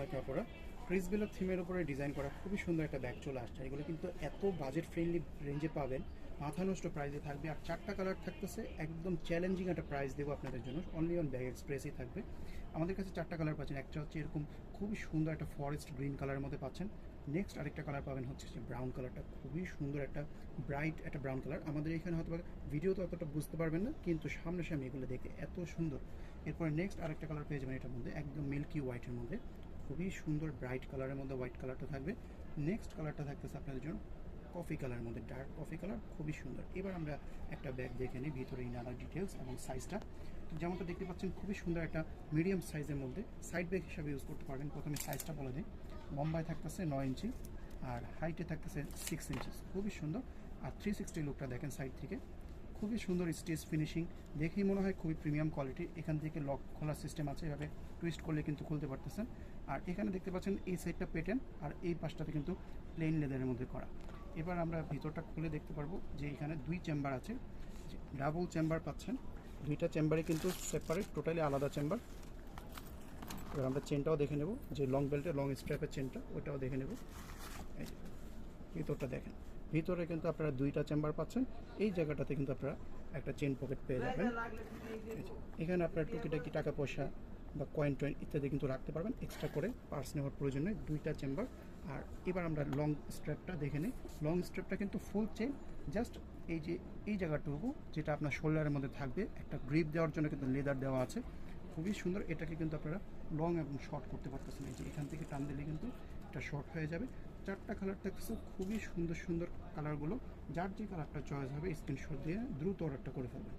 নয় কাপড়া ক্রিসবেলো থিমের উপরে ডিজাইন করা খুবই সুন্দর একটা ব্যাগ চলে আসছে। এগুলো কিন্তু এত বাজেট ফ্রেন্ডলি রেঞ্জে পাবেন। মাথা নষ্ট প্রাইসে থাকবে। আর চারটা কালার থাকতেছে একদম চ্যালেঞ্জিং একটা প্রাইস দেবো আপনাদের জন্য। অনলি অন ব্যাগ এক্সপ্রেসই থাকবে। আমাদের কাছে চারটা কালার পাচ্ছেন। একটা হচ্ছে এরকম খুবই সুন্দর একটা ফরেস্ট গ্রিন কালারের মধ্যে পাচ্ছেন। নেক্সট আরেকটা কালার পাবেন হচ্ছে যে ব্রাউন কালারটা খুবই সুন্দর একটা ব্রাইট একটা ব্রাউন কালার আমাদের এখানে হয়তো ভিডিওতে অতটা বুঝতে পারবেন না, কিন্তু সামনে সামনে এগুলো দেখে এত সুন্দর। এরপরে নেক্সট আরেকটা কালার পেয়ে যাবেন এটার মধ্যে, একদম মিল্কি হোয়াইটের মধ্যে। খুবই সুন্দর ব্রাইট কালারের মধ্যে হোয়াইট কালারটা থাকবে। নেক্সট কালারটা থাকতেছে আপনাদের জন্য কফি কালারের মধ্যে ডার্ক কফি কালার খুবই সুন্দর। এবার আমরা একটা ব্যাগ দেখে নিই, ভিতরে ইনার ডিটেলস এবং সাইজটা যেমনটা দেখতে পাচ্ছেন, খুবই সুন্দর একটা মিডিয়াম সাইজের মধ্যে। সাইড ব্যাগ হিসাবে ইউজ করতে পারবেন। প্রথমে সাইজটা বলে দিই। লম্বায় থাকতেছে নয় ইঞ্চি আর হাইটে থাকতেছে সিক্স ইঞ্চিস খুবই সুন্দর। আর থ্রি সিক্সটি লুকটা দেখেন সাইড থেকে। খুবই সুন্দর স্টেজ ফিনিশিং দেখেই মনে হয় খুবই প্রিমিয়াম কোয়ালিটি এখান থেকে লক খোলার সিস্টেম আছে, এভাবে টুইস্ট করলে কিন্তু খুলতে পারতেছেন। আর এখানে দেখতে পাচ্ছেন এই সাইডটা পেটেন আর এই পাশটাতে কিন্তু প্লেন লেদারের মধ্যে করা। এবার আমরা ভিতরটা খুলে দেখতে পারব যে এখানে দুই চেম্বার আছে ডাবল চেম্বার পাচ্ছেন। দুইটা চেম্বারে কিন্তু সেপারেট টোটালি আলাদা চেম্বার এবার আমরা চেনটাও দেখে নেব, যে লং বেল্টের লং স্ট্র্যাপের চেনটা ওটাও দেখে নেব। ভিতরটা দেখেন। ভিতরে কিন্তু আপনারা দুইটা চেম্বার পাচ্ছেন। এই জায়গাটাতে কিন্তু আপনারা একটা চেন পকেট পেয়ে যাবেন। এখানে আপনার টুকিটাকি টাকা পয়সা বা কয়েন টয়েন ইত্যাদি কিন্তু রাখতে পারবেন। এক্সট্রা করে পার্স নেওয়ার প্রয়োজন নেই দুইটা চেম্বার। আর এবার আমরা লং স্ট্র্যাপটা দেখে নিই। লং স্ট্র্যাপটা কিন্তু ফুল চেন জাস্ট এই যে, এই জায়গাটুকু যেটা আপনার শোল্ডারের মধ্যে থাকবে, একটা গ্রিপ দেওয়ার জন্য কিন্তু লেদার দেওয়া আছে। খুবই সুন্দর। এটাকে কিন্তু আপনারা লং এবং শর্ট করতে পারতেছেন। এই যে, এখান থেকে টান দিলে কিন্তু এটা শর্ট হয়ে যাবে। চারটা কালার থাকতেছে খুবই সুন্দর সুন্দর কালারগুলো যার যে কালারটা চয়েস হবে স্ক্রিনশট দিয়ে দ্রুত অর্ডারটা করে ফেলবেন